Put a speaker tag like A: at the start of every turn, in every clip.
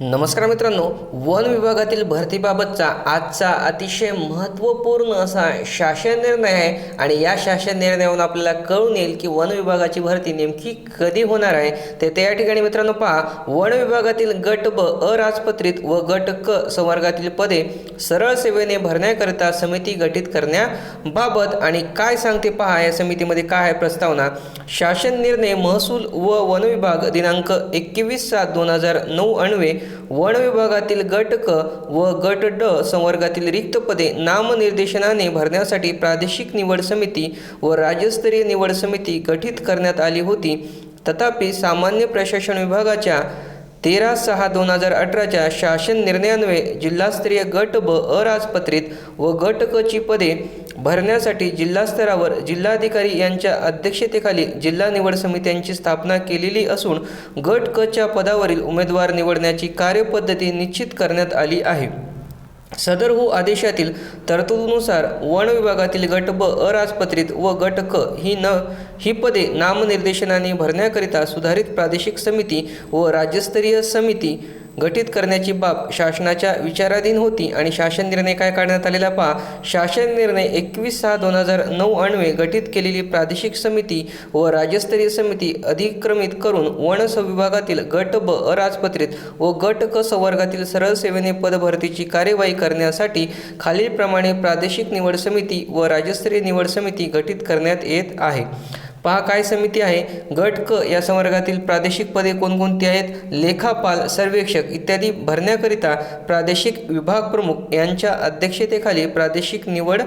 A: नमस्कार मित्रांनो वन विभागातील भरतीबाबतचा आजचा अतिशय महत्त्वपूर्ण असा शासन निर्णय आहे आणि या शासन निर्णयावरून आपल्याला कळून येईल की वन विभागाची भरती नेमकी कधी होणार आहे. ते त्या ठिकाणी मित्रांनो पहा. वन विभागातील गट ब अराजपत्रित व गट क संवर्गातील पदे सरळ सेवेने भरण्याकरिता समिती गठीत करण्याबाबत आणि काय सांगते पहा या समितीमध्ये काय आहे प्रस्तावना. शासन निर्णय महसूल व वन विभाग दिनांक एकवीस सात दोन हजार नऊ अन्वे वन विभागातील गट क व गट ड संवर्गातील रिक्त पदे नामनिर्देशनाने भरण्यासाठी प्रादेशिक निवड समिती व राज्यस्तरीय निवड समिती गठीत करण्यात आली होती. तथापि सामान्य प्रशासन विभागाच्या तेरा सहा दोन हजार अठराच्या शासन निर्णयान्वये जिल्हास्तरीय गट ब अराजपत्रित व गट क ची पदे भरण्यासाठी जिल्हास्तरावर जिल्हाधिकारी यांच्या अध्यक्षतेखाली जिल्हा निवड समित्यांची स्थापना केलेली असून गट क च्या पदावरील उमेदवार निवडण्याची कार्यपद्धती निश्चित करण्यात आली आहे. सदर सदरहू आदेशातील तरतुदीनुसार वन विभागातील गट ब अराजपत्रित व गट क ही न ही पदे नामनिर्देशनाने भरण्याकरिता सुधारित प्रादेशिक समिती व राज्यस्तरीय समिती गठीत करण्याची बाब शासनाच्या विचाराधीन होती आणि शासन निर्णय काय काढण्यात आलेला पहा. शासन निर्णय एकवीस सहा दोन हजार नऊ अन्वे गठीत केलेली प्रादेशिक समिती व राज्यस्तरीय समिती अधिक्रमित करून वन विभागातील गट ब अराजपत्रित व गट क संवर्गातील सरळ सेवेने पदभरतीची कार्यवाही करण्यासाठी खालीलप्रमाणे प्रादेशिक निवड समिती व राज्यस्तरीय निवड समिती गठीत करण्यात येत आहे. पहा काय समिती आहे? गट क या संवर्गातील प्रादेशिक पदे कोणकोणती आहेत? लेखापाल सर्वेक्षक इत्यादी भरण्याकरिता प्रादेशिक विभाग प्रमुख यांच्या अध्यक्षतेखाली प्रादेशिक निवड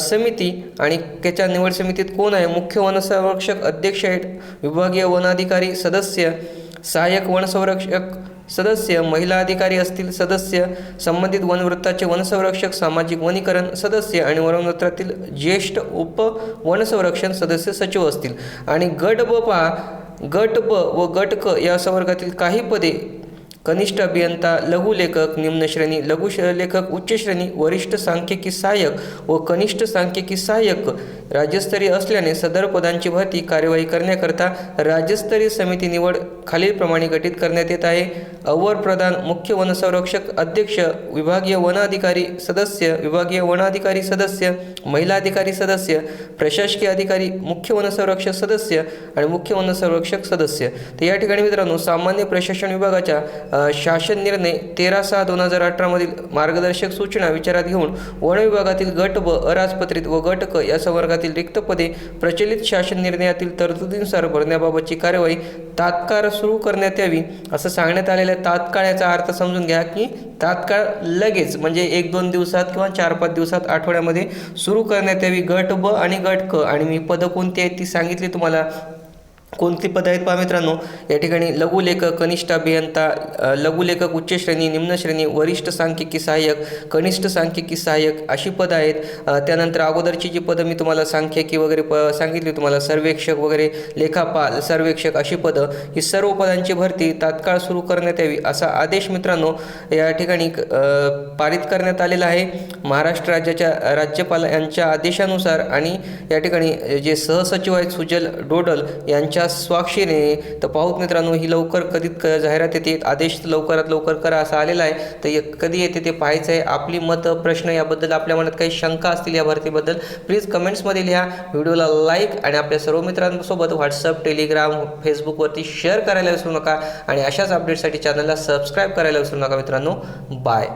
A: समिती आणि त्याच्या निवड समितीत कोण आहे? मुख्य वनसंरक्षक अध्यक्ष आहेत. विभागीय वनाधिकारी सदस्य सहाय्यक वनसंरक्षक सदस्य महिला अधिकारी असतील सदस्य संबंधित वनवृत्ताचे वनसंरक्षक सामाजिक वनीकरण सदस्य आणि वनवृत्तातील ज्येष्ठ उप वनसंरक्षण सदस्य सचिव असतील. आणि गट ब पहा गट ब व गट क या संवर्गातील काही पदे कनिष्ठ अभियंता लघुलेखक निम्नश्रेणी निम्न लघु श- लेखक उच्च श्रेणी वरिष्ठ सांख्यिकी सहाय्यक व कनिष्ठ सांख्यिकी सहाय्यक राज्यस्तरीय असल्याने सदर पदांची भरती कार्यवाही करण्याकरता राज्यस्तरीय समिती निवड खालीलप्रमाणे गठीत करण्यात येत आहे. अवर प्रधान मुख्य वनसंरक्षक अध्यक्ष विभागीय वन अधिकारी सदस्य विभागीय वन अधिकारी सदस्य महिला अधिकारी सदस्य प्रशासकीय अधिकारी मुख्य वनसंरक्षक सदस्य आणि मुख्य वनसंरक्षक सदस्य. तर या ठिकाणी मित्रांनो सामान्य प्रशासन विभागाच्या शासन निर्णय तेरा सहा दोन हजार अठरामधील मार्गदर्शक सूचना विचारात घेऊन वन विभागातील गट व अराजपत्रित व गट क या विभागातील रिक्त पदे प्रचलित शासन निर्णयातील तरतुदीनुसार भरण्याबाबतची कार्यवाही तात्काळ सुरू करण्यात यावी असं सांगण्यात आलेलं आहे तात्काळ याचा अर्थ समजून घ्या की तात्काळ लगेच म्हणजे एक दोन दिवसात किंवा चार पाच दिवसात आठवड्यामध्ये सुरू करण्यात यावी. गट ब आणि गट क आणि मी पदं कोणती आहेत ती सांगितली तुम्हाला? कोणती पदं आहेत पहा मित्रांनो? या ठिकाणी लघुलेखक कनिष्ठ अभियंता लघुलेखक उच्च श्रेणी निम्न श्रेणी वरिष्ठ सांख्यिकी सहाय्यक कनिष्ठ सांख्यिकी सहाय्यक अशी पदं आहेत. त्यानंतर अगोदरची जी पदं मी तुम्हाला सांख्यिकी वगैरे प सांगितली तुम्हाला सर्वेक्षक वगैरे लेखापाल सर्वेक्षक अशी पदं ही सर्व पदांची भरती तात्काळ सुरू करण्यात यावी असा आदेश मित्रांनो या ठिकाणी पारित करण्यात आलेला आहे. महाराष्ट्र राज्याच्या राज्यपाल यांच्या आदेशानुसार आणि या ठिकाणी जे सहसचिव आहेत सुजल डोडल यांच्या स्वाक्षरीने तर पाहूत मित्रांनो ही लवकर कधी क जाहिरात येते. आदेश लवकरात लवकर करा असा आलेला आहे. तर कधी येते ते पाहायचं आहे आपली मतं प्रश्न याबद्दल आपल्या मनात काही शंका असतील या भरतीबद्दल प्लीज कमेंट्समध्ये लिहा. व्हिडिओला लाईक आणि आपल्या सर्व मित्रांसोबत व्हॉट्सअप टेलिग्राम फेसबुकवरती शेअर करायला विसरू नका. आणि अशाच अपडेटसाठी चॅनलला सबस्क्राईब करायला विसरू नका मित्रांनो. बाय